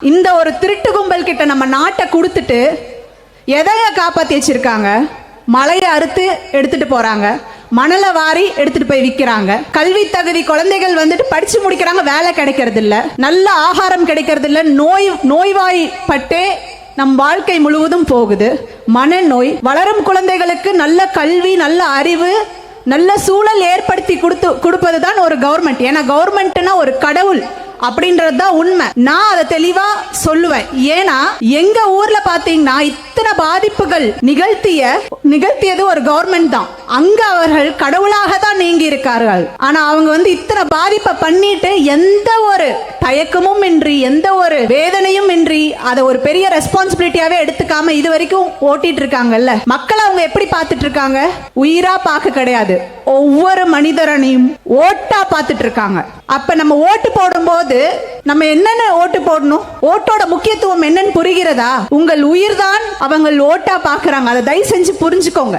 இந்த ஒரு திருட்டு கும்பல் கிட்ட நம்ம நாட்டை கொடுத்துட்டு எதைய காப்பாற்றி வச்சிருக்காங்க? மலையை அறுத்து எடுத்துட்டு போறாங்க. மணலை வாரி எடுத்துட்டு போய் விற்கிறாங்க கல்வி தகுதி குழந்தைகள் வந்துட்டு படிச்சு முடிக்கிறாங்க வேலை கிடைக்கிறது இல்ல நல்ல ஆகாரம் கிடைக்கிறது இல்ல நோய் நோய்வாய்ப்பட்டே நம் வாழ்க்கை முழுவதும் போகுது. மனநோய் வளரும் குழந்தைகளுக்கு நல்ல கல்வி நல்ல அறிவு நல்ல சூழல் ஏற்படுத்தி கொடுத்து கொடுப்பது தான் ஒரு கவர்மெண்ட் ஏன்னா கவர்மெண்ட்னா ஒரு கடவுள். அப்படின்றது தான் உண்மை. நான் அதை தெளிவா சொல்லுவேன். ஏன்னா எங்க ஊர்ல பாத்தீங்கன்னா இத்தனை பாதிப்புகள் நிகழ்த்திய நிகழ்த்தியது ஒரு கவர்மெண்ட் தான். அங்க அவர்கள் கடவுளாக தான் நீங்கி இருக்கார்கள் ஆனா அவங்க வந்து இத்தனை பாதிப்பை பண்ணிட்டு எந்த ஒரு தயக்கமும் இன்றி எந்த ஒரு வேதனையும் இன்றி அதை ஒரு பெரிய ரெஸ்பான்சிபிலிட்டியாவே எடுத்துக்காம இது வரைக்கும் ஓட்டிட்டு இருக்காங்கல்ல மக்கள் அவங்க எப்படி பார்த்துட்டு இருக்காங்க உயிரா பார்க்க கிடையாது. ஒவ்வொரு மனிதரனையும் ஓட்டா பார்த்துட்டு இருக்காங்க அப்ப நம்ம ஓட்டு போடும்போது நம்ம என்னென்ன ஓட்டு போடணும்? ஓட்டோட முக்கியத்துவம் என்னன்னு புரிகிறதா? உங்கள் உயிர்தான் அவங்க ஓட்டா பாக்குறாங்க அதை தயவு செஞ்சு புரிஞ்சுக்கோங்க.